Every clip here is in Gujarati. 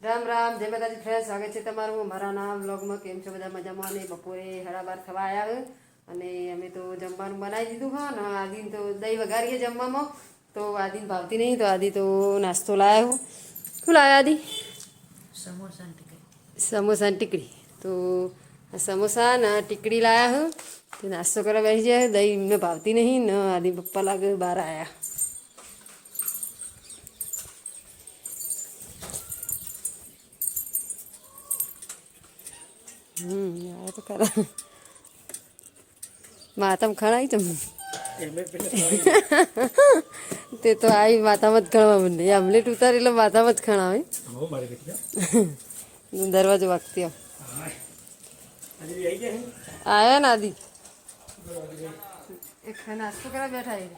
રામ રામ જય માતાજી ફ્રેન્ડ સ્વાગત છે તમારું મારા નામ વ્લોગમાં. કેમ છો બધા મજામાં? અને બપોરે સાડા બાર થવા આવ્યા અને અમે તો જમવાનું બનાવી દીધું હા ને આદિન તો દહીં વઘારીએ જમવામાં. તો આદિન ભાવતી નહીં તો આદિ તો નાસ્તો લાવ્યો શું લાવ્યા આદિ સમોસા ટીકડી. સમોસા ટીકડી. તો સમોસા ને ટીકડી લાવ્યા હું. તે નાસ્તો કરવા બેસી જાય દહીં એમને ભાવતી નહીં ને આદિ પપ્પા લાગે બહાર આવ્યા હમ આવે તો ખરા. માતામાં ખણાઈ તમે તે તો આવી માતા જ ખણવા મને આમલેટ ઉતારી એટલે માતામાં જ ખણાવે દરવાજો વાગતી આવ્યા ને આદિ. એક નાસ્તો કરવા બેઠા એ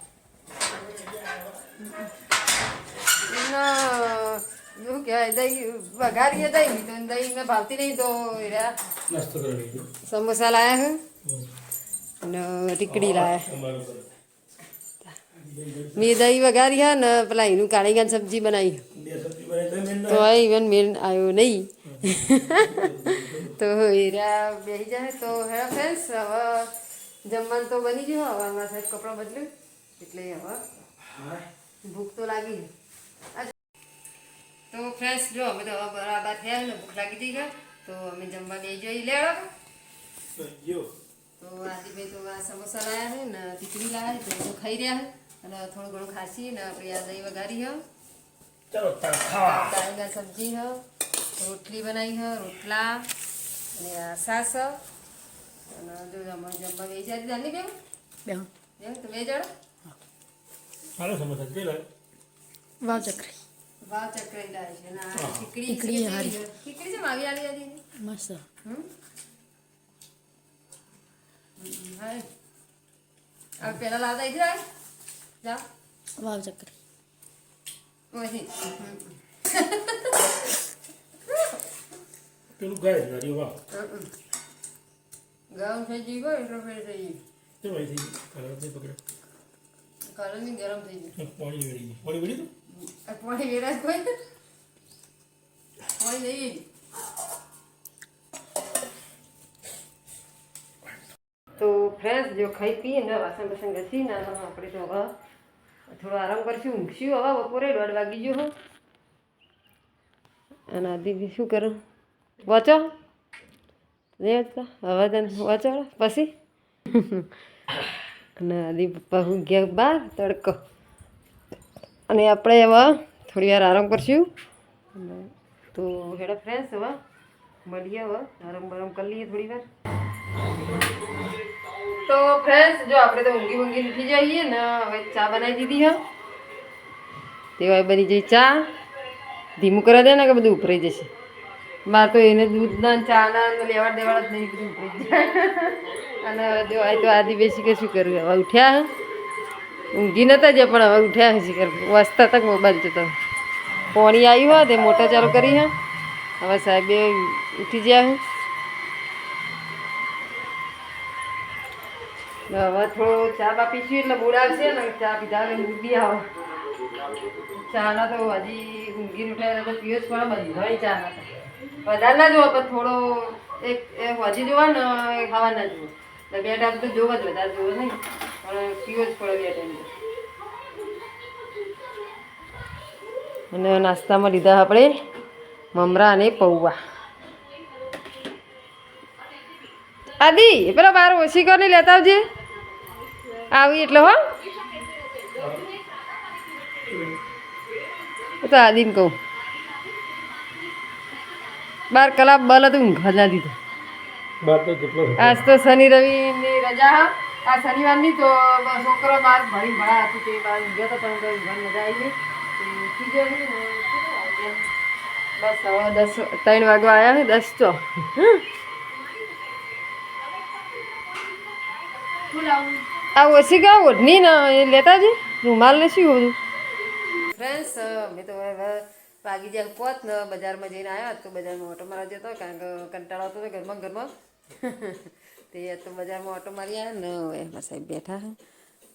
ના. શું કહેવાય દહીં વઘારીએ દહીં તો દહીં મેં ભાવતી નહીં તો એ રહ્યા નાસ્તો કરી લઈએ સમોસા લાયા છે અને ટીકડી લાયા મેં દહીં વઘારી હા ને પેલા એનું કાળી ગાન સબ્જી બનાવી બે સબ્જી બનાવી તો મેં તો આ ઇવન મેન આવ્યો નહીં તો હીરા બેસી જાય તો હેરા ફ્રેન્ડ્સ હવે જમવાનું તો બની ગયું હવે અમારા સાહેબ કપડાં બદલ્યું એટલે હવે ભૂખ તો લાગી આ તો ફ્રેન્ડ્સ જો અમે તો બરાબર થયા ને ભૂખ લાગી હતી તો અમે જમવા બે જઈ લેવા તો આદિભાઈ તો આ સમોસા લાયા છે ને ટીકડી લાયા છે તો ખાઈ રહ્યા છે. અને થોડું ઘણું ખાસી ને આપણે આ દહીં વઘારી હો ચાલો દાળના સબ્જી હો રોટલી બનાવી હો રોટલા અને આ સાસ. અને જો અમે જમવા બે જાય જાની બેન? બે બેન તો બે જણ સમોસા વાવ ચકરી. વાવ ચક્કરી લાવે છે અને આ હારી. મસ્ત. પેલા લાવતા ઇધર આય જા. વાવ ચકરી. પેલું ગાય ગાડી વાહ ગરમ થઈ ગઈ હોય એટલે ફેર થઈ ગઈ. તે ભાઈ થઈ કલર ગરમ થઈ ગઈ પાણી વેડી ગઈ. પાણી વેડી આ પાણી વેરાય કોઈ પાણી નહીં તો ફ્રેન્ડ્સ જો ખાઈ પીએ ને વાસણ બાસણ ઘસી ના આપણે તો થોડો આરામ કરશું ઊંઘશું હવે બપોરે દોઢ વાગી ગયો અને દીદી શું કરો વાંચો નહીં હવે તને વાંચો પછી અને દીદી ગયા બહાર તડકો અને આપણે હવે થોડી વાર આરામ કરશું. તો હેડો ફ્રેન્ડ્સ હવે મળીએ હવે. આરામ બરામ કરી લઈએ થોડી વાર. તો ફ્રેન્ડ્સ જો આપણે તો ઊંઘી ઊંઘી ઉઠી જઈએ ને, હવે ચા બનાવી દીધી હા. તેવાય બની જઈ ચા. ધીમું કરી દે ને કે બધું ઉપરાઈ જશે. માર તો એને દૂધના ના ચાના ના લેવાડ દેવાડ જ નહીં, બધું ઉભરાઈ જાય. અને જો આ તો બેસી કે શું કર્યું? હવે ઉઠ્યા હે? ઊંઘી નતા જે પણ હવે ઉઠ્યા હજી કર વાંચતા તક મોબાઈલ જોતા પોણી આવ્યું હોય તે મોટા ચાલુ કરી હા. હવે સાહેબે ઉઠી ગયા હું. હવે થોડો ચા બા પીશું એટલે મૂડ આવશે ને ચા પીધા મૂડ બી આવે. ચાના તો હજી ઊંઘી ઉઠ્યા તો પીવો જ પડે બધાની ચા ના વધારે ના જોવા પણ થોડો એક હજી જોવા ને ખાવા ના જોવો એટલે બે ટાઈમ તો જોવા જ વધારે જોવો નહીં. પણ પીવો જ પડે બે ટાઈમ અને નાસ્તામાં લીધા આપણે મમરા અને પૌવા. આદિ પેલા બાર ઓછી કરી લેતા આવજે. આવી એટલે હો. તો આદિને કહું. બાર કલાક બલ હતું ઊંઘ ના દીધો બાર તો કેટલો આજ તો શનિ રવિની રજા. હા આ શનિવારની તો છોકરો બાર ભણી ભણા હતું તે બાર ગયો તો પણ કંઈ ઘર મજા આવી ગઈ. ગયો? બસ હવે દસ ત્રણ વાગવા આવ્યા ને દસ તો. આ ઓછી ગા ઓઢની ને એ લેતા જ રૂમાલ ને શું બધું ફ્રેન્ડ્સ મેં તો હવે વાગી જ્યાં પહોંચ ને બજારમાં જઈને આવ્યા તો બજારમાં ઓટો મારા જતો કારણ કે કંટાળો હતો ઘરમાં ઘરમાં. તે તો બજારમાં ઓટો મારી આવ્યા ને હવે એમાં સાહેબ બેઠા છે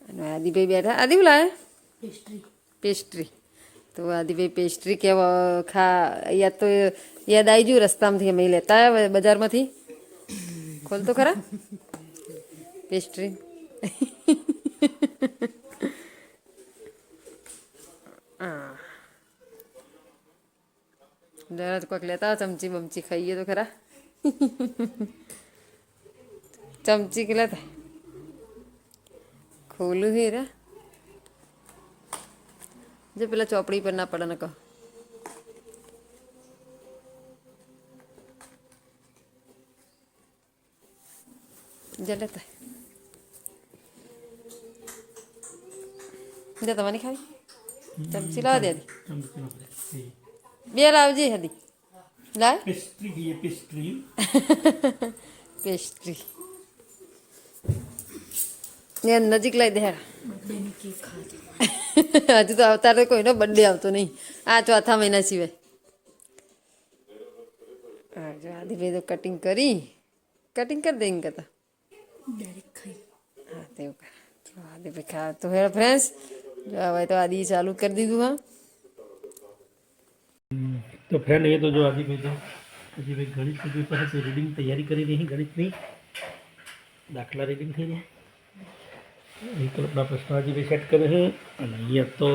અને આદિભાઈ બેઠા આદિ લાયા હિસ્ટ્રી પેસ્ટ્રી તો આદિભાઈ પેસ્ટ્રી કેવા ખા યાદ તો યાદ આવી ગયું રસ્તામાંથી અમે લેતા આવ્યા બજારમાંથી ખોલ તો ખરા પેસ્ટ્રી હા જરા તો કોઈક લેતા આવો ચમચી બમચી ખાઈએ તો ખરા ચમચી કે લેતા ખોલું હે રે જો પેલા ચોપડી પર ના પડે ને કહો જે લેતા જે તમારી ખાવી ચમચી લાવા દે. બે લાવજે હદી લાવ પેસ્ટ્રી પેસ્ટ્રી પેસ્ટ્રી ને નજીક લઈ દે હેરા હજુ તો અવતાર કોઈનો બર્થડે આવતો નહીં. આ ચોથા મહિના સિવાય. આ જો આદિભાઈ તો કટિંગ કરી. કટિંગ કરી દે કરતા. હા તેવું કર. આદિભાઈ ખા તો હેડ ફ્રેન્ડ્સ જો હવે તો આદિ ચાલુ કરી દીધું હા. તો ફ્રેન્ડ એ તો જો આદિભાઈ તો. આદિભાઈ ગણિત રીડિંગ તૈયારી કરી રહી ગણિતની. દાખલા રીડિંગ થઈ રહ્યા. વિકલ્પના પ્રશ્નો બી સેટ કરે છે અને અહીંયા તો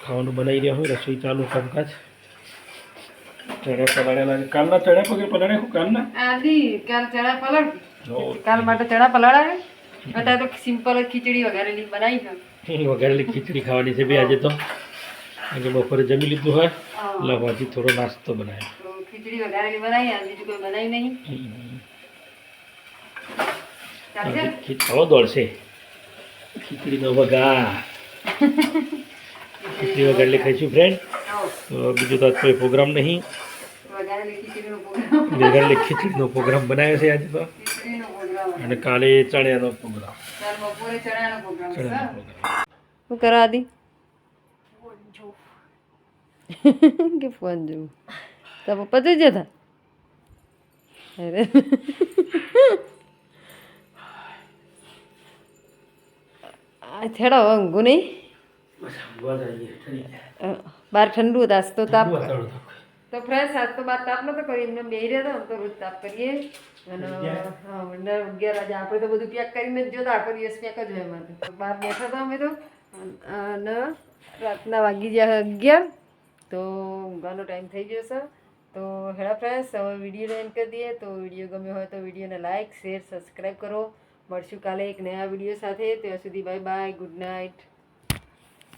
ખાવાનું બનાવી રહ્યા હોય રસોઈ ચાલુ કામકાજ ચણા પલાળેલા. કાલના ચણા પગે પલાળ્યા હું કાલના કાલ ચણા પલાળ કાલ માટે ચણા પલાળાવે અત્યારે તો સિમ્પલ ખીચડી વઘારેલી બનાવી છે વઘારેલી ખીચડી ખાવાની છે બે આજે તો આજે બપોરે જમી લીધું હોય એટલે હજી થોડો નાસ્તો બનાવ્યો ખીચડી વઘારેલી બનાવી અને બીજું કોઈ બનાવી નહીં ચાલશે ખીચ- હવે દોડશે. ખીચડીનો વઘાર. ખીચડી વઘારેલી ખાઈશું ફ્રેન્ડ તો બીજું તો કોઈ પ્રોગ્રામ નહીં. વઘારેલી ખીચડીનો પ્રોગ્રામ પ્રોગ્રામ બનાવ્યો છે આજે તો. અને કાલે ચણિયાનો પ્રોગ્રામ દી શું કરો આદિ કે ફોન જોવું તો પપ્પા જોઈ જતા અરે. હવે ઊંઘું નહીં? બહાર ઠંડુ હતા આજ તો તાપ. તો ફ્રેશ આજ તો બાર તાપ નતો કરી એમને બે રહ્યા હતા તો રોજ તાપ કરીએ. અને અગિયાર. વાગે આપણે તો બધું પેક કરીને જ જોતા આખો દિવસ પેક જ હોય અમારે. તો બહાર બેઠા હતા અમે તો. અને રાતના વાગી ગયા અગિયાર. તો ઊંઘવાનો ટાઈમ થઈ ગયો છે. તો હેડા ફ્રેન્ડ્સ હવે વીડિયો એન્ડ કરી દઈએ. તો વીડિયો ગમ્યો હોય તો વિડીયોને લાઇક શેર સબસ્ક્રાઈબ કરો. મળશું કાલે એક નયા વીડિયો સાથે ત્યાં સુધી બાય બાય ગુડ નાઇટ.